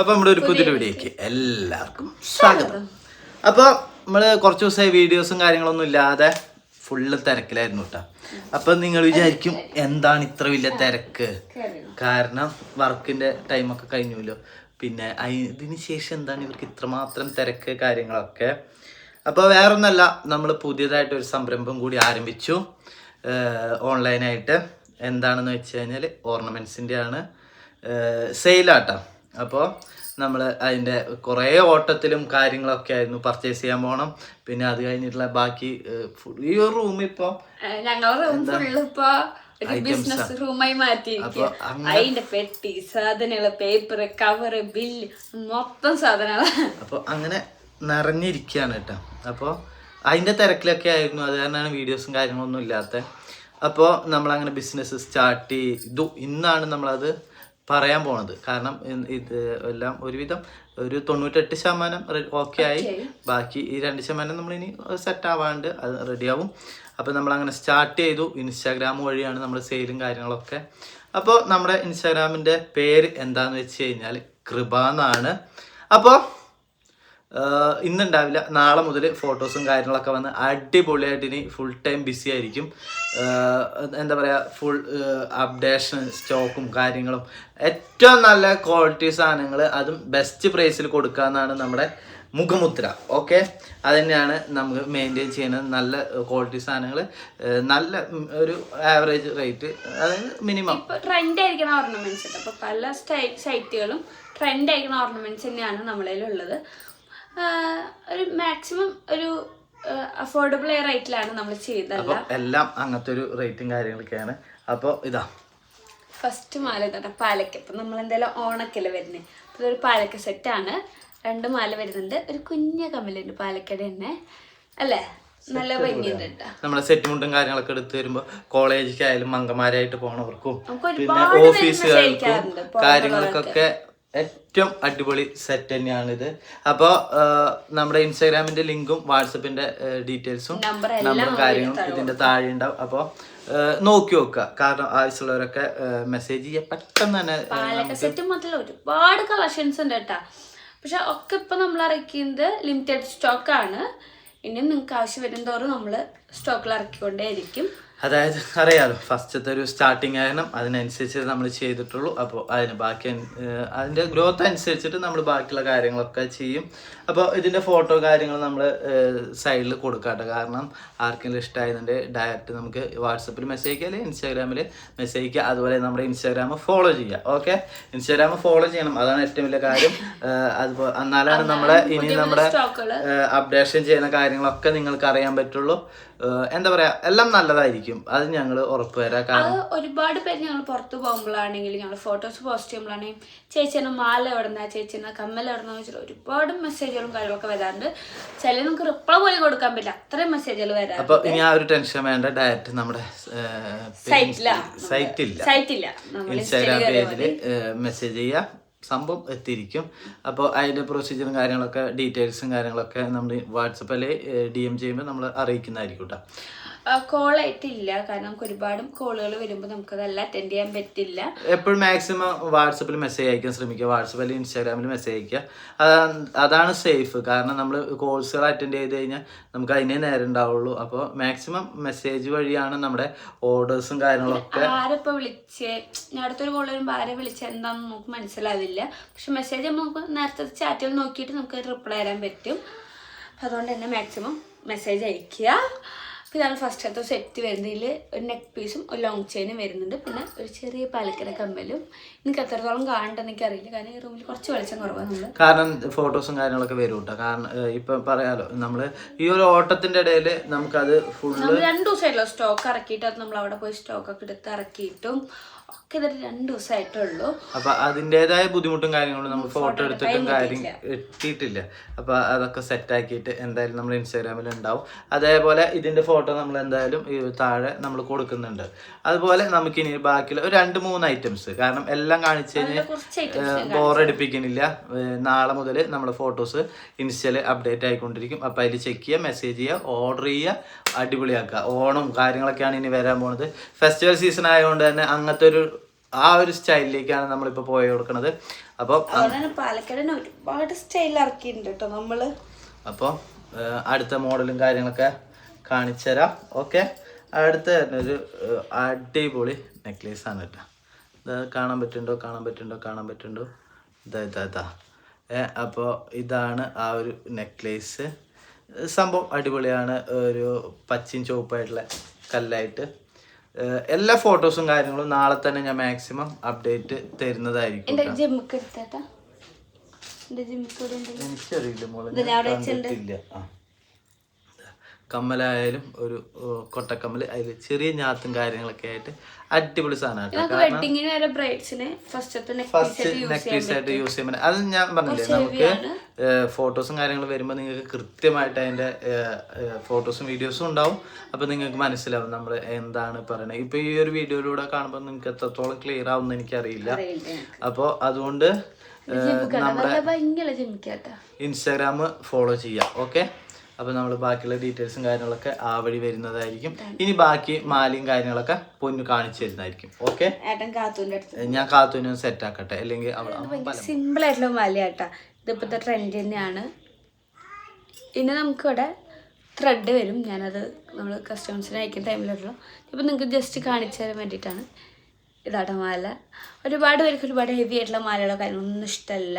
അപ്പോൾ നമ്മുടെ ഒരു പുതിയൊരു വീഡിയോക്ക് എല്ലാവർക്കും സ്വാഗതം. അപ്പോൾ നമ്മൾ കുറച്ച് ദിവസമായി വീഡിയോസും കാര്യങ്ങളൊന്നും ഇല്ലാതെ ഫുള്ള് തിരക്കിലായിരുന്നു കേട്ടോ അപ്പം നിങ്ങൾ വിചാരിക്കും എന്താണ് ഇത്ര വലിയ തിരക്ക്? കാരണം വർക്കിന്റെ ടൈമൊക്കെ കഴിഞ്ഞല്ലോ. പിന്നെ അതിന് ഇതിന് ശേഷം എന്താണ് ഇവർക്ക് ഇത്രമാത്രം തിരക്ക് കാര്യങ്ങളൊക്കെ? അപ്പോൾ വേറൊന്നല്ല നമ്മൾ പുതിയതായിട്ട് ഒരു സംരംഭം കൂടി ആരംഭിച്ചു. ഓൺലൈനായിട്ട് എന്താണെന്ന് വെച്ച് കഴിഞ്ഞാൽ ഓർണമെന്റ്സിന്റെ ആണ് സെയിലാട്ടോ അപ്പോൾ നമ്മൾ അതിന്റെ കുറേ ഓട്ടത്തിലും കാര്യങ്ങളൊക്കെ ആയിരുന്നു പർച്ചേസ് ചെയ്യാൻ പോകണം പിന്നെ അത് കഴിഞ്ഞിട്ടുള്ള ബാക്കി ഈ ഒരു റൂം ഇപ്പം ഞങ്ങളുടെ റൂം ഫുള്ള് ഇപ്പൊ ബിസിനസ് റൂമായി അപ്പൊ അതിന്റെ പെട്ടി സാധനങ്ങൾ പേപ്പർ കവറ് ബില്ല് മൊത്തം സാധനങ്ങൾ. അപ്പോൾ അങ്ങനെ നിറഞ്ഞിരിക്കുകയാണ് കേട്ടോ. അപ്പോൾ അതിന്റെ തിരക്കിലൊക്കെ ആയിരുന്നു. അത് കാരണമാണ് വീഡിയോസും കാര്യങ്ങളൊന്നും ഇല്ലാത്ത അപ്പോൾ നമ്മളങ്ങനെ ബിസിനസ് സ്റ്റാർട്ട് ചെയ്തു. ഇന്നാണ് നമ്മളത് പറയാൻ പോണത്. കാരണം ഇത് എല്ലാം ഒരുവിധം ഒരു തൊണ്ണൂറ്റെട്ട് ശതമാനം ഓക്കെ ആയി. ബാക്കി ഈ രണ്ട് ശതമാനം ഇനി സെറ്റ് ആവാണ്ട് അത് റെഡിയാവും അപ്പോൾ നമ്മളങ്ങനെ സ്റ്റാർട്ട് ചെയ്തു. ഇൻസ്റ്റാഗ്രാം വഴിയാണ് നമ്മൾ സെയിലും കാര്യങ്ങളൊക്കെ. അപ്പോൾ നമ്മുടെ ഇൻസ്റ്റാഗ്രാമിന്റെ പേര് എന്താണെന്ന് വെച്ച് കഴിഞ്ഞാൽ കൃപ എന്നാണ്. അപ്പോൾ ഇന്നുണ്ടാവില്ല. നാളെ മുതൽ ഫോട്ടോസും കാര്യങ്ങളൊക്കെ വന്ന് അടിപൊളിയായിട്ട് ഇനി ഫുൾ ടൈം ബിസി ആയിരിക്കും. എന്താ പറയുക ഫുൾ അപ്ഡേഷൻ സ്റ്റോക്കും കാര്യങ്ങളും. ഏറ്റവും നല്ല ക്വാളിറ്റി സാധനങ്ങൾ അതും ബെസ്റ്റ് പ്രൈസിൽ കൊടുക്കുക എന്നാണ് നമ്മുടെ മുഖമുദ്ര. ഓക്കെ അത് തന്നെയാണ് നമുക്ക് മെയിന്റെയിൻ ചെയ്യുന്നത് നല്ല ക്വാളിറ്റി സാധനങ്ങൾ നല്ല ഒരു ആവറേജ് റേറ്റ് അതായത് മിനിമം ട്രെൻഡ് ആയിരിക്കുന്ന ഓർണമെന്റ്സ് ഉണ്ട് അപ്പൊ പല സൈറ്റുകളും ട്രെൻഡ് ആയിരിക്കുന്ന ഓർണമെന്റ്സ് തന്നെയാണ് നമ്മളതിലുള്ളത് ഒരു മാക്സിമം ഒരു അഫോർഡബിൾ റേറ്റിലാണ് നമ്മൾ ചെയ്തത് എല്ലാം അങ്ങനത്തെ ഒരു റേറ്റും കാര്യങ്ങളൊക്കെയാണ്. അപ്പോൾ ഇതാ. ഫസ്റ്റ് മാല ഇതാ പാലക്ക. ഇപ്പം നമ്മൾ എന്തായാലും ഓണക്കല്ലേ വരുന്നത് അപ്പോൾ ഇതൊരു പാലക്ക ആണ്. രണ്ട് മാല വരുന്നുണ്ട്. ഒരു കുഞ്ഞ കമ്മലുണ്ട് പാലക്കട തന്നെ. അല്ലേ? നല്ല ഭംഗിയുണ്ട് നമ്മളെ നമ്മുടെ സെറ്റ് മുണ്ടും കാര്യങ്ങളൊക്കെ എടുത്ത് വരുമ്പോൾ കോളേജിലേക്കായാലും മംഗമാരായിട്ട് പോണവർക്കും പിന്നെ കാര്യങ്ങൾക്കൊക്കെ ഏറ്റവും അടിപൊളി സെറ്റ് തന്നെയാണിത്. അപ്പോൾ നമ്മുടെ ഇൻസ്റ്റാഗ്രാമിന്റെ ലിങ്കും വാട്സപ്പിന്റെ ഡീറ്റെയിൽസും നമ്പറും കാര്യങ്ങളും ഇതിന്റെ താഴെ ഉണ്ടാവും അപ്പോൾ നോക്കി നോക്കുക. കാരണം ആവശ്യമുള്ളവരൊക്കെ മെസ്സേജ് ചെയ്യുക പെട്ടെന്ന് തന്നെ സെറ്റ് മാത്രമല്ല ഒരുപാട് കളക്ഷൻസ് ഉണ്ട് കേട്ടോ. പക്ഷെ ഒക്കെ ഇപ്പൊ നമ്മൾ ഇറക്കിയത് ലിമിറ്റഡ് സ്റ്റോക്ക് ആണ്. ഇനിയും നിങ്ങൾക്ക് ആവശ്യം വരും തോറും നമ്മൾ സ്റ്റോക്കിൽ ഇറക്കിക്കൊണ്ടേയിരിക്കും. അതായത് അറിയാലോ ഫസ്റ്റത്തെ ഒരു സ്റ്റാർട്ടിങ് ആയിരുന്നു അതിനനുസരിച്ച് നമ്മൾ ചെയ്തിട്ടുള്ളൂ. അപ്പോൾ അതിന് ബാക്കി അതിന്റെ ഗ്രോത്ത് അനുസരിച്ചിട്ട് നമ്മൾ ബാക്കിയുള്ള കാര്യങ്ങളൊക്കെ ചെയ്യും. അപ്പോൾ ഇതിന്റെ ഫോട്ടോ കാര്യങ്ങൾ നമ്മൾ സൈഡിൽ കൊടുക്കാട്ടെ കാരണം ആർക്കെങ്കിലും ഇഷ്ടമായതിന്റെ ഡയറക്റ്റ് നമുക്ക് വാട്സപ്പിൽ മെസ്സേജ് അയക്കുക അല്ലെങ്കിൽ ഇൻസ്റ്റാഗ്രാമിൽ മെസ്സേജ് അയക്കുക. അതുപോലെ നമ്മുടെ ഇൻസ്റ്റാഗ്രാം ഫോളോ ചെയ്യുക. ഓക്കെ ഇൻസ്റ്റാഗ്രാം ഫോളോ ചെയ്യണം. അതാണ് ഏറ്റവും വലിയ കാര്യം. അതുപോലെ എന്നാലാണ് നമ്മുടെ ഇനി നമ്മുടെ അപ്ഡേഷൻ ചെയ്യുന്ന കാര്യങ്ങളൊക്കെ നിങ്ങൾക്ക് അറിയാൻ പറ്റുള്ളൂ. എന്താ പറയാ എല്ലാം നല്ലതായിരിക്കും. അത് ഞങ്ങൾ ഉറപ്പുവരാം. കാരണം ഒരുപാട് പേര് ഞങ്ങൾ പുറത്തു പോകുമ്പോഴാണെങ്കിലും ഞങ്ങൾ ഫോട്ടോസ് പോസ്റ്റ് ചെയ്യുമ്പോഴാണെങ്കിൽ ചേച്ചിയുടെ മാല എവിടുന്ന ചേച്ചിയുടെ കമ്മൽ എവിടുന്ന വെച്ചാൽ ഒരുപാട് മെസ്സേജുകളും കാര്യങ്ങളൊക്കെ വരാറുണ്ട്. ചില നമുക്ക് റിപ്ലൈ പോലും കൊടുക്കാൻ പറ്റില്ല. അത്രയും മെസ്സേജുകൾ വരാം അപ്പൊ ഇനി ആ ഒരു ടെൻഷൻ വേണ്ട. ഡയറക്റ്റ് നമ്മുടെ സൈറ്റിലാ സൈറ്റില്ല സൈറ്റില്ല ഇൻസ്റ്റാഗ്രാം പേജിൽ മെസ്സേജ് ചെയ്യുക സംഭവം എത്തിയിരിക്കും. അപ്പോൾ അതിന്റെ പ്രൊസീജിയറും കാര്യങ്ങളൊക്കെ ഡീറ്റെയിൽസും കാര്യങ്ങളൊക്കെ നമ്മൾ വാട്സപ്പിൽ ഡി എം ചെയ്യുമ്പോൾ നമ്മൾ അറിയിക്കുന്നതായിരിക്കും കേട്ടോ കോൾ ആയിട്ടില്ല. കാരണം നമുക്ക് ഒരുപാട് കോളുകൾ വരുമ്പോൾ നമുക്കതെല്ലാം അറ്റൻഡ് ചെയ്യാൻ പറ്റില്ല. എപ്പോഴും മാക്സിമം വാട്സപ്പിൽ മെസ്സേജ് അയക്കാൻ ശ്രമിക്കുക. വാട്സപ്പിൽ ഇൻസ്റ്റാഗ്രാമിൽ മെസ്സേജ് അയക്കുക. അതാണ് സേഫ് കാരണം നമ്മൾ കോഴ്സുകൾ അറ്റൻഡ് ചെയ്ത് കഴിഞ്ഞാൽ നമുക്ക് അതിനേ നേരം ഉണ്ടാവുള്ളൂ. അപ്പോൾ മാക്സിമം മെസ്സേജ് വഴിയാണ് നമ്മുടെ ഓർഡേഴ്സും കാര്യങ്ങളൊക്കെ ആരപ്പോൾ വിളിച്ച്? ഞാൻ അടുത്തൊരു കോൾ വരുമ്പോൾ ആരെ വിളിച്ച് എന്താണെന്ന് നമുക്ക് മനസ്സിലാവില്ല. പക്ഷെ മെസ്സേജ് നമുക്ക് നേരത്തെ ചാറ്റിൽ നോക്കിയിട്ട് നമുക്ക് റിപ്ലൈ തരാൻ പറ്റും. അതുകൊണ്ട് തന്നെ മാക്സിമം മെസ്സേജ് അയക്കുക. ഇതാണ് ഫസ്റ്റത്തെ സെറ്റ് വരുന്നതിൽ ഒരു നെക്ക് പീസും ഒരു ലോങ് ചെയിനും വരുന്നുണ്ട്. പിന്നെ ഒരു ചെറിയ പാലക്കര കമ്മലും. എനിക്ക് എത്രത്തോളം കാണണ്ടെന്ന് എനിക്കറിയില്ല. കാരണം ഈ റൂമിൽ കുറച്ച് വെളിച്ചം കുറവാണ് നമ്മൾ കാരണം ഫോട്ടോസും കാര്യങ്ങളൊക്കെ വരും കേട്ടോ കാരണം ഇപ്പൊ പറയാലോ നമ്മൾ ഈ ഒരു ഓട്ടത്തിന്റെ ഇടയിൽ നമുക്കത് നമ്മൾ രണ്ട് ദിവസമായിട്ടുള്ള സ്റ്റോക്ക് ഇറക്കിയിട്ട് അത് നമ്മൾ അവിടെ പോയി സ്റ്റോക്ക് ഒക്കെ എടുത്ത് ഇറക്കിയിട്ടും ഒക്കെ ഇതൊരു രണ്ട് ദിവസമായിട്ടുള്ളൂ അപ്പൊ അതിന്റെതായ ബുദ്ധിമുട്ടും കാര്യങ്ങളും നമ്മൾ ഫോട്ടോ എടുത്തിട്ടും കാര്യം എത്തിയിട്ടില്ല അപ്പൊ അതൊക്കെ സെറ്റ് ആക്കിയിട്ട് എന്തായാലും നമ്മൾ ഇൻസ്റ്റാഗ്രാമിൽ ഉണ്ടാവും. അതേപോലെ ഇതിന്റെ ഫോട്ടോ നമ്മൾ എന്തായാലും താഴെ നമ്മൾ കൊടുക്കുന്നുണ്ട്. അതുപോലെ നമുക്കിനി ബാക്കിയുള്ള ഒരു രണ്ട് മൂന്ന് ഐറ്റംസ് കാരണം എല്ലാം കാണിച്ചു കഴിഞ്ഞാൽ ബോറടിപ്പിക്കുന്നില്ല നാളെ മുതൽ നമ്മുടെ ഫോട്ടോസ് ഇൻസ്റ്റയിൽ അപ്ഡേറ്റ് ആയിക്കൊണ്ടിരിക്കും. അപ്പോൾ അതിൽ ചെക്ക് ചെയ്യുക മെസ്സേജ് ചെയ്യുക ഓർഡർ ചെയ്യുക അടിപൊളിയാക്കുക. ഓണം കാര്യങ്ങളൊക്കെയാണ് ഇനി വരാൻ പോണത്. ഫെസ്റ്റിവൽ സീസൺ ആയതുകൊണ്ട് തന്നെ അങ്ങനത്തെ ഒരു ആ ഒരു സ്റ്റൈലിലേക്കാണ് നമ്മളിപ്പോൾ പോയി കൊടുക്കുന്നത് അപ്പോൾ പാലക്കാടിന് പാലക്കാട് ഒരുപാട് സ്റ്റൈൽ ഇറക്കിയിട്ടുണ്ട് കേട്ടോ നമ്മൾ. അപ്പോൾ അടുത്ത മോഡലും കാര്യങ്ങളൊക്കെ കാണിച്ചു തരാം ഓക്കെ? അടുത്ത ഒരു അടിപൊളി നെക്ലേസ് ആണ് കേട്ടോ. ഇത് കാണാൻ പറ്റുന്നുണ്ടോ? കാണാൻ പറ്റുന്നുണ്ടോ? കാണാൻ പറ്റുന്നുണ്ടോ? ഇതാ ഇതാ ഇതാ. ഏ അപ്പോൾ ഇതാണ് ആ ഒരു നെക്ലേസ് സംഭവം അടിപൊളിയാണ്. ഒരു പച്ചയും ചുവപ്പായിട്ടുള്ള കല്ലായിട്ട്. എല്ലാ ഫോട്ടോസും കാര്യങ്ങളും നാളെ തന്നെ ഞാൻ മാക്സിമം അപ്ഡേറ്റ് തരുന്നതായിരിക്കും എനിക്കറിയില്ല മോളെ ഇത് ഞാൻ അവിടെ കണ്ടിട്ടില്ല ആ കമ്മലായാലും ഒരു കൊട്ടക്കമ്മൽ അതിൽ ചെറിയ ഞാത്തും കാര്യങ്ങളൊക്കെ ആയിട്ട് അടിപൊളി സാധനമാണ് ഫസ്റ്റ് നെക്ലേസ് ആയിട്ട് യൂസ് ചെയ്യാൻ അത് ഞാൻ പറഞ്ഞില്ലേ നമുക്ക് ഫോട്ടോസും കാര്യങ്ങളും വരുമ്പോൾ നിങ്ങൾക്ക് കൃത്യമായിട്ട് അതിന്റെ ഫോട്ടോസും വീഡിയോസും ഉണ്ടാവും. അപ്പോൾ നിങ്ങൾക്ക് മനസ്സിലാവും നമ്മൾ എന്താണ് പറയുന്നത് ഇപ്പോൾ ഈ ഒരു വീഡിയോയിലൂടെ കാണുമ്പോൾ നിങ്ങൾക്ക് എത്രത്തോളം ക്ലിയർ ആവുമെന്ന് എനിക്കറിയില്ല. അറിയില്ല അപ്പോൾ അതുകൊണ്ട് നമ്മുടെ ഇൻസ്റ്റാഗ്രാം ഫോളോ ചെയ്യാം. ഓക്കെ അപ്പോൾ നമ്മൾ ബാക്കിയുള്ള ഡീറ്റെയിൽസും കാര്യങ്ങളൊക്കെ ആ വഴി വരുന്നതായിരിക്കും. ഇനി ബാക്കി മാലയും കാര്യങ്ങളൊക്കെ പൊന്നു കാണിച്ചു തരുന്നതായിരിക്കും. ഓക്കെ? ഏട്ടൻ കാത്തൂന്റെ അടുത്ത്. ഞാൻ കാത്തുവിനെ സെറ്റ് ആക്കട്ടെ. അല്ലെങ്കിൽ സിമ്പിൾ ആയിട്ടുള്ള മലയാട്ടാ. ഇതിപ്പോഴത്തെ ട്രെൻഡ് തന്നെയാണ്. ഇനി നമുക്ക് ഇവിടെ ത്രെഡ് വരും. ഞാനത് നമ്മൾ കസ്റ്റമേഴ്സിന് അയക്കുന്ന ടൈമിലുള്ളൂ ഇപ്പം നിങ്ങൾക്ക് ജസ്റ്റ് കാണിച്ചു തരാൻ വേണ്ടിയിട്ടാണ് ഇതാട്ട മാല. ഒരുപാട് പേർക്ക് ഒരുപാട് ഹെവി ആയിട്ടുള്ള മാലകളോ കാര്യങ്ങളൊന്നും ഇഷ്ടമല്ല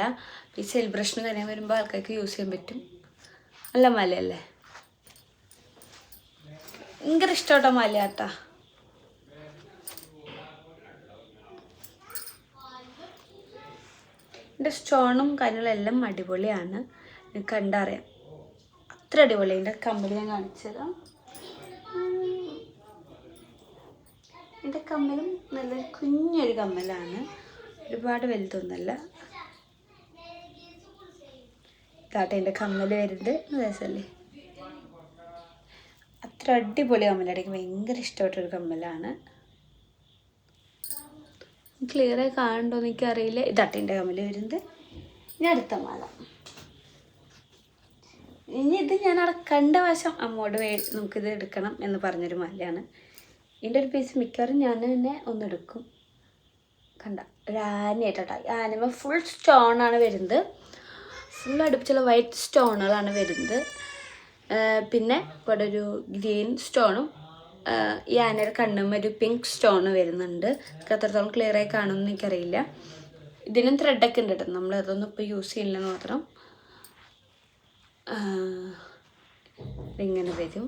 ഈ സെലിബ്രേഷനും കാര്യം വരുമ്പോൾ ആൾക്കാർക്ക് യൂസ് ചെയ്യാൻ പറ്റും. നല്ല മലയല്ലേ? ഭയങ്കര ഇഷ്ടമാട്ടോ കേട്ടാ എന്റെ സ്റ്റോണും കാര്യങ്ങളും എല്ലാം അടിപൊളിയാണ്. കണ്ടറിയാം. അത്ര അടിപൊളി. എന്റെ കമ്പനി ഞാൻ കാണിച്ചു എന്റെ കമ്മലും നല്ല കുഞ്ഞൊരു കമ്മലാണ്. ഒരുപാട് വലുതൊന്നുമല്ല. ഇതാട്ടെ കമ്മൽ വരുന്നത് രസമല്ലേ? അത്ര അടിപൊളി കമ്മലാണ് ഭയങ്കര ഇഷ്ടപ്പെട്ടൊരു കമ്മലാണ്. ക്ലിയറായി കാണണ്ടോ എന്ന് എനിക്കറിയില്ല. ഇതാട്ടെ എന്റെ കമ്മൽ വരുന്നത് ഇനി അടുത്ത മാല. ഇനി ഇത് ഞാൻ അവിടെ കണ്ട വശം അമ്മോട് വേ നമുക്കിത് എടുക്കണം എന്ന് പറഞ്ഞൊരു മാലയാണ്. ഇതിന്റെ ഒരു പീസ് മിക്കവാറും ഞാൻ തന്നെ ഒന്നെടുക്കും കണ്ട ഒരു ആനയായിട്ടോ. ആനമ ഫുൾ സ്റ്റോണാണ് വരുന്നത്. ഫുൾ അടുപ്പിച്ചുള്ള വൈറ്റ് സ്റ്റോണുകളാണ് വരുന്നത്. പിന്നെ ഇവിടെ ഒരു ഗ്രീൻ സ്റ്റോണും ഈ ആനയുടെ കണ്ണും ഒരു പിങ്ക് സ്റ്റോൺ വരുന്നുണ്ട്. എത്രത്തോളം ക്ലിയർ ആയി കാണുമെന്ന് എനിക്കറിയില്ല. ഇതിനും ത്രെഡൊക്കെ ഉണ്ട് കേട്ടോ. നമ്മൾ അതൊന്നും ഇപ്പോൾ യൂസ് ചെയ്യില്ലെന്ന് മാത്രം. ഇങ്ങനെ വരും.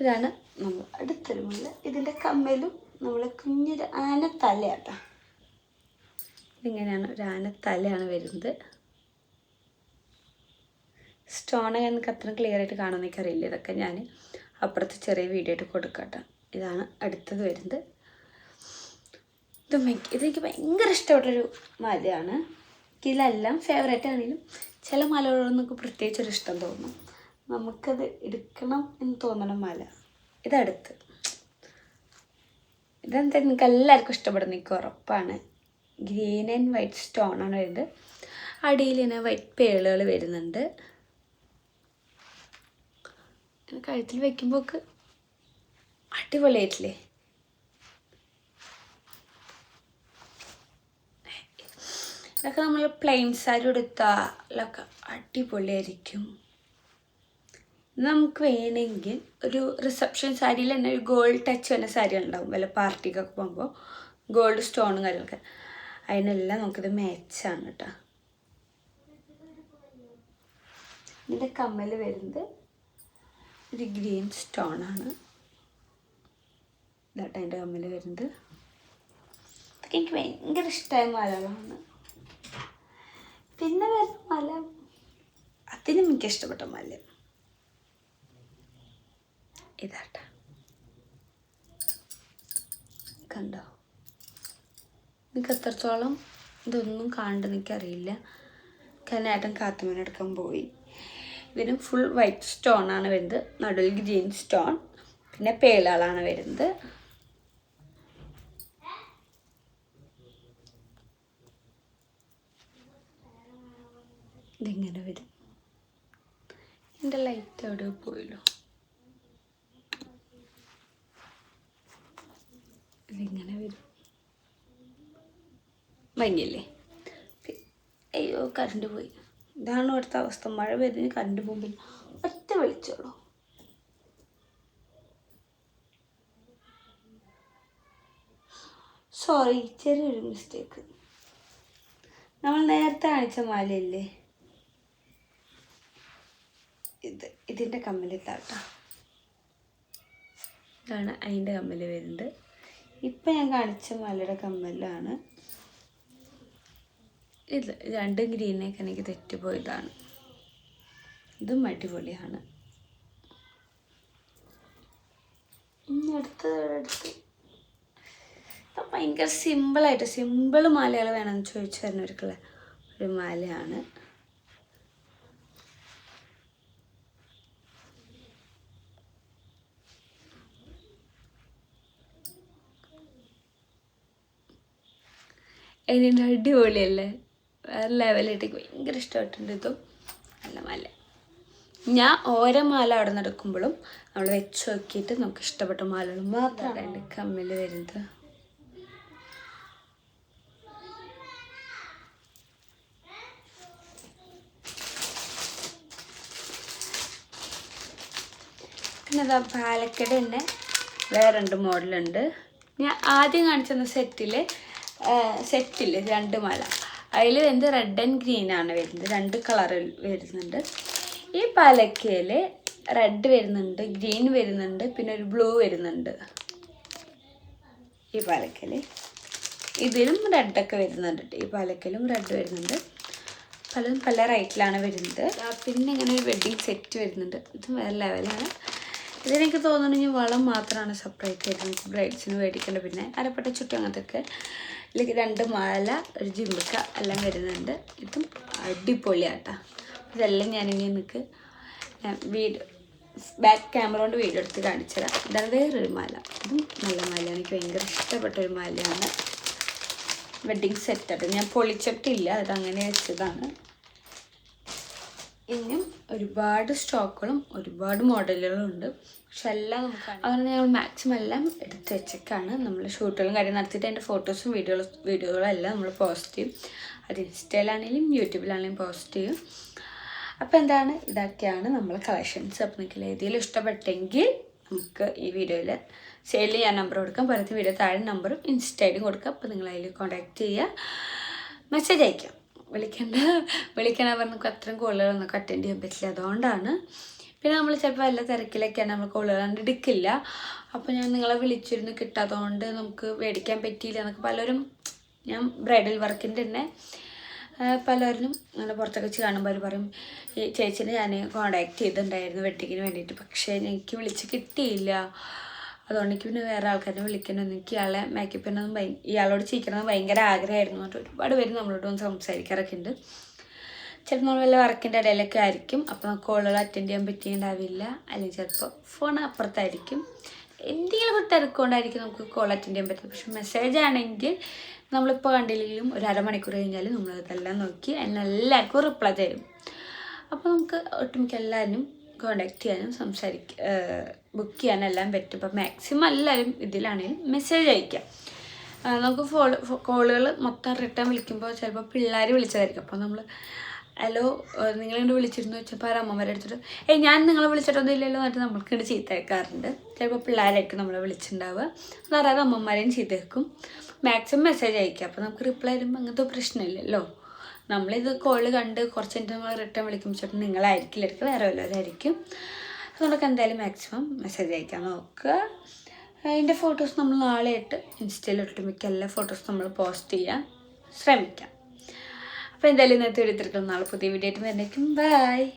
ഇതാണ് നമ്മൾ അടുത്തൊരു മുല്ല. ഇതിന്റെ കമ്മലും നമ്മൾ കുഞ്ഞൊരു ആനത്തലയാട്ടോ ഇതിങ്ങനെയാണ് ഒരു തലയാണ് വരുന്നത്. സ്റ്റോൺ എനിക്ക് അത്ര ക്ലിയർ ആയിട്ട് കാണുന്നൊക്കെ എനിക്കറിയില്ല. ഇതൊക്കെ ഞാൻ അപ്പുറത്ത് ചെറിയ വീഡിയോ ആയിട്ട് കൊടുക്കട്ടെ. ഇതാണ് അടുത്തത് വരുന്നത്. ഇത് എനിക്ക് ഇതെനിക്ക് ഭയങ്കര ഇഷ്ടപ്പെട്ടൊരു മലയാണ്. ഇതിലെല്ലാം ഫേവറേറ്റ് ആണെങ്കിലും ചില മലകളൊന്നൊക്കെ പ്രത്യേകിച്ചൊരു ഇഷ്ടം തോന്നും. നമുക്കത് എടുക്കണം എന്ന് തോന്നണ മല. ഇതടുത്ത്. ഇതെന്താ? നിങ്ങൾക്ക് എല്ലാവർക്കും ഇഷ്ടപ്പെടുന്ന എനിക്ക് ഉറപ്പാണ്. ഗ്രീൻ ആൻഡ് വൈറ്റ് സ്റ്റോൺ ആണ് വരുന്നത്. അടിയിൽ ഇങ്ങനെ വൈറ്റ് പേളുകൾ വരുന്നുണ്ട്. കഴുത്തിൽ വെക്കുമ്പോൾ അടിപൊളിയായിട്ടില്ലേ? ഇതൊക്കെ നമ്മൾ പ്ലെയിൻ സാരി എടുത്താലൊക്കെ അടിപൊളിയായിരിക്കും. നമുക്ക് വേണമെങ്കിൽ ഒരു റിസപ്ഷൻ സാരിയിൽ തന്നെ ഒരു ഗോൾഡ് ടച്ച് വരുന്ന സാരി ഉണ്ടാവും. വല്ല പാർട്ടിക്കൊക്കെ പോകുമ്പോൾ ഗോൾഡ് സ്റ്റോണും കാര്യങ്ങളൊക്കെ. അതിനെല്ലാം നമുക്കിത് മാച്ചാണ് കേട്ടോ ഇതിന്റെ കമ്മൽ വരുന്നത് ഒരു ഗ്രീൻ സ്റ്റോൺ ആണ്. ഇതാട്ടോ അതിന്റെ കമ്മൽ വരുന്നത്. അതൊക്കെ എനിക്ക് ഭയങ്കര ഇഷ്ടമായ മലകളാണ്. പിന്നെ വരുന്ന മല അതിനും എനിക്ക് ഇഷ്ടപ്പെട്ട മല. ഇതാട്ട കണ്ടോ? എനിക്ക് എത്രത്തോളം ഇതൊന്നും കാണണ്ട എനിക്കറിയില്ല കാരണം ഏട്ടൻ കാത്തുമീനെടുക്കാൻ പോയി. ഇതിന് ഫുൾ വൈറ്റ് സ്റ്റോൺ ആണ് വരുന്നത്. നടുവിൽ ഗ്രീൻ സ്റ്റോൺ പിന്നെ പേളാളാണ് വരുന്നത്. ഇതിങ്ങനെ വരും? എന്റെ ലൈറ്റ് അവിടെ പോയല്ലോ ഇതിങ്ങനെ വരും ഭംഗിയല്ലേ അയ്യോ കറണ്ട് പോയി. ഇതാണ് ഇവിടുത്തെ അവസ്ഥ. മഴ പെയ്തതിന് കറണ്ട് പോകുമ്പോൾ ഒറ്റ വിളിച്ചോളൂ സോറി ചെറിയൊരു മിസ്റ്റേക്ക് നമ്മൾ നേരത്തെ കാണിച്ച മാലയില്ലേ? ഇത് ഇതിന്റെ കമ്മലിട്ടാട്ടോ ഇതാണ് അതിന്റെ കമ്മൽ വരുന്നത് ഇപ്പം ഞാൻ കാണിച്ച മാലയുടെ കമ്മലാണ് ഇത് രണ്ടും ഗ്രീനൊക്കെ എനിക്ക് തെറ്റുപോയതാണ് ഇതും അടിപൊളിയാണ്. ഇനി അടുത്തത് ഭയങ്കര സിമ്പിളായിട്ട് സിമ്പിൾ മാലകൾ വേണമെന്ന് ചോദിച്ചു തരുന്നവർക്കുള്ള ഒരു മാലയാണ്. അതിന്റെ അടിപൊളിയല്ലേ? വേറെ ലെവലായിട്ട് ഭയങ്കര ഇഷ്ടമായിട്ടുണ്ട് ഇതും നല്ല മല. ഞാൻ ഓരോ മാല അവിടെ നടക്കുമ്പോഴും നമ്മൾ വെച്ച് നോക്കിയിട്ട് നമുക്ക് ഇഷ്ടപ്പെട്ട മാലകൾ മാത്രമാണ് എന്റെ കമ്മിൽ വരുന്നത്. പിന്നെ അതാ പാലക്കട തന്നെ വേറെ രണ്ട് മോഡലുണ്ട് ഞാൻ ആദ്യം കാണിച്ചു തന്ന സെറ്റിൽ സെറ്റിൽ രണ്ട് മാല. അതിൽ വരുന്നത് റെഡ് ആൻഡ് ഗ്രീൻ ആണ് വരുന്നത്. രണ്ട് കളർ വരുന്നുണ്ട്. ഈ പാലക്കയിൽ റെഡ് വരുന്നുണ്ട് ഗ്രീൻ വരുന്നുണ്ട് പിന്നെ ഒരു ബ്ലൂ വരുന്നുണ്ട്. ഈ പാലക്കൽ ഇതിലും റെഡൊക്കെ വരുന്നുണ്ട് ഈ പാലക്കലും റെഡ് വരുന്നുണ്ട്. പലതും പല റൈറ്റിലാണ് വരുന്നത്. പിന്നെ ഇങ്ങനെ ഒരു വെഡ്ഡിങ് സെറ്റ് വരുന്നുണ്ട്. ഇത് വേറെ ലെവലാണ് ഇതിനെനിക്ക് തോന്നുന്നു ഇനി വളം മാത്രമാണ് സെപ്പറേറ്റ് നമുക്ക് ബ്രൈഡ്സിന് മേടിക്കേണ്ടത് പിന്നെ അരപ്പട്ട ചുറ്റും അങ്ങനത്തെയൊക്കെ ഇതിലേക്ക് രണ്ട് മാല ഒരു ജിമ്മിക്ക എല്ലാം വരുന്നുണ്ട്. ഇതും അടിപൊളിയാട്ടാ. ഇതെല്ലാം ഞാനിനി നിങ്ങൾക്ക് വീഡിയോ ബാക്ക് ക്യാമറ കൊണ്ട് വീഡിയോ എടുത്ത് കാണിച്ചു തരാം ഇതാണ് വേറൊരു മാല. ഇതും നല്ല മാലയാണ്. എനിക്ക് ഭയങ്കര ഇഷ്ടപ്പെട്ട ഒരു മാലയാണ്. Wedding setup. ഞാൻ പൊളിച്ചിട്ടില്ല. അത് അങ്ങനെ വെച്ചതാണ്. ഇനിയും ഒരുപാട് സ്റ്റോക്കുകളും ഒരുപാട് മോഡലുകളും ഉണ്ട് പക്ഷെ എല്ലാം നമുക്ക് അതുകൊണ്ട് ഞങ്ങൾ മാക്സിമം എല്ലാം എടുത്ത് വെച്ചേക്കാണ്. നമ്മൾ ഷൂട്ടുകളും കാര്യം നടത്തിയിട്ട് അതിന്റെ ഫോട്ടോസും വീഡിയോകളും വീഡിയോകളും എല്ലാം നമ്മൾ പോസ്റ്റ് ചെയ്യും. അത് ഇൻസ്റ്റയിലാണെങ്കിലും യൂട്യൂബിലാണെങ്കിലും പോസ്റ്റ് ചെയ്യും. അപ്പോൾ എന്താണ്? ഇതൊക്കെയാണ് നമ്മൾ കളക്ഷൻസ്. അപ്പോൾ നിങ്ങൾക്ക് ഏതെങ്കിലും ഇഷ്ടപ്പെട്ടെങ്കിൽ നമുക്ക് ഈ വീഡിയോയിൽ സെയിൽ ചെയ്യാൻ നമ്പർ കൊടുക്കാം. പോലത്തെ വീഡിയോ താഴെ നമ്പറും ഇൻസ്റ്റയിലും കൊടുക്കാം. അപ്പോൾ നിങ്ങൾ അതിൽ കോൺടാക്റ്റ് ചെയ്യുക. മെസ്സേജ് അയക്കാം. വിളിക്കേണ്ട വിളിക്കണ പറഞ്ഞ അത്രയും കോളുകളൊന്നും അറ്റൻഡ് ചെയ്യാൻ പറ്റില്ല. അതുകൊണ്ടാണ്. പിന്നെ നമ്മൾ ചിലപ്പോൾ വല്ല തിരക്കിലൊക്കെയാണ് നമ്മൾ കോളുകൾ കണ്ടെടുക്കില്ല. അപ്പോൾ ഞാൻ നിങ്ങളെ വിളിച്ചിരുന്നു കിട്ടാത്തതുകൊണ്ട് നമുക്ക് മേടിക്കാൻ പറ്റിയില്ല എന്നൊക്കെ പലരും ഞാൻ ബ്രൈഡൽ വർക്കിന്റെ തന്നെ പലരും അങ്ങനെ പുറത്തൊക്കെ വെച്ച് കാണുമ്പോൾ അവർ പറയും ചേച്ചിനെ ഞാൻ കോണ്ടാക്ട് ചെയ്തിട്ടുണ്ടായിരുന്നു വെഡിങ്ങിന് വേണ്ടിയിട്ട്. പക്ഷേ എനിക്ക് വിളിച്ച് കിട്ടിയില്ല. അതുകൊണ്ട് എനിക്ക് പിന്നെ വേറെ ആൾക്കാരെ വിളിക്കണം. എനിക്ക് ഇയാളെ മേക്കപ്പ് ചെയ്യണമെന്ന് ഭയ ഇയാളോട് ചെയ്യിക്കണമെന്ന് ഭയങ്കര ആഗ്രഹമായിരുന്നു. എന്നിട്ട് ഒരുപാട് പേര് നമ്മളോട് വന്ന് സംസാരിക്കാറൊക്കെ ഉണ്ട്. ചിലപ്പോൾ നമ്മൾ വല്ല വർക്കിന്റെ ഇടയിലൊക്കെ ആയിരിക്കും. അപ്പോൾ നമുക്ക് കോളുകൾ അറ്റൻഡ് ചെയ്യാൻ പറ്റിയിട്ടുണ്ടാവില്ല. അല്ലെങ്കിൽ ചിലപ്പോൾ ഫോൺ അപ്പുറത്തായിരിക്കും. എന്തെങ്കിലും ഒരു തിരക്കുകൊണ്ടായിരിക്കും നമുക്ക് കോൾ അറ്റൻഡ് ചെയ്യാൻ പറ്റുന്നത്. പക്ഷെ മെസ്സേജ് ആണെങ്കിൽ നമ്മളിപ്പോൾ കണ്ടില്ലെങ്കിലും ഒരു അരമണിക്കൂർ കഴിഞ്ഞാൽ നമ്മൾ ഇതെല്ലാം നോക്കി അതിനെല്ലാവർക്കും റിപ്ലൈ തരും. അപ്പോൾ നമുക്ക് ഒട്ടുമിക്ക എല്ലാവരും കോണ്ടാക്ട് ചെയ്യാനും സംസാരിക്ക ബുക്ക് ചെയ്യാനും എല്ലാം പറ്റും. അപ്പം മാക്സിമം എല്ലാവരും ഇതിലാണെങ്കിലും മെസ്സേജ് അയക്കാം. നമുക്ക് ഫോൾ കോളുകൾ മൊത്തം റിട്ടേൺ വിളിക്കുമ്പോൾ ചിലപ്പോൾ പിള്ളേർ വിളിച്ചതായിരിക്കും. അപ്പോൾ നമ്മൾ ഹലോ നിങ്ങളെങ്ങോട്ട് വിളിച്ചിരുന്നു? വെച്ചപ്പോൾ അമ്മമാരെ എടുത്തിട്ട് ഏയ് ഞാൻ നിങ്ങളെ വിളിച്ചിട്ടൊന്നും ഇല്ലല്ലോ എന്നിട്ട് നമ്മൾക്ക് ഇങ്ങോട്ട് ചീത്ത കേൾക്കാറുണ്ട് ചിലപ്പോൾ പിള്ളേരായിരിക്കും നമ്മളെ വിളിച്ചിട്ടുണ്ടാവുക അതറിയാതെ അമ്മമാരെയും ചീത്ത കേൾക്കും മാക്സിമം മെസ്സേജ് അയക്കുക അപ്പോൾ നമുക്ക് റിപ്ലൈ വരുമ്പോൾ അങ്ങനത്തെ പ്രശ്നമില്ലല്ലോ. നമ്മളിത് കോൾ കണ്ട് കുറച്ച് നമ്മൾ റിട്ടേൺ വിളിക്കും. ചേട്ടൻ നിങ്ങളായിരിക്കില്ല എടുക്കുക വേറെ വല്ലവരായിരിക്കും. അപ്പോൾ നമുക്ക് എന്തായാലും മാക്സിമം മെസ്സേജ് അയക്കാൻ നോക്കുക. അതിന്റെ ഫോട്ടോസ് നമ്മൾ നാളെ ഇട്ട് ഇൻസ്റ്റയിൽ മിക്ക എല്ലാ ഫോട്ടോസ് നമ്മൾ പോസ്റ്റ് ചെയ്യാൻ ശ്രമിക്കാം. അപ്പോൾ എന്തായാലും ഇന്നത്തെ വീഡിയോ നാളെ പുതിയ വീഡിയോ ആയിട്ട് വരുന്നേക്കും. ബൈ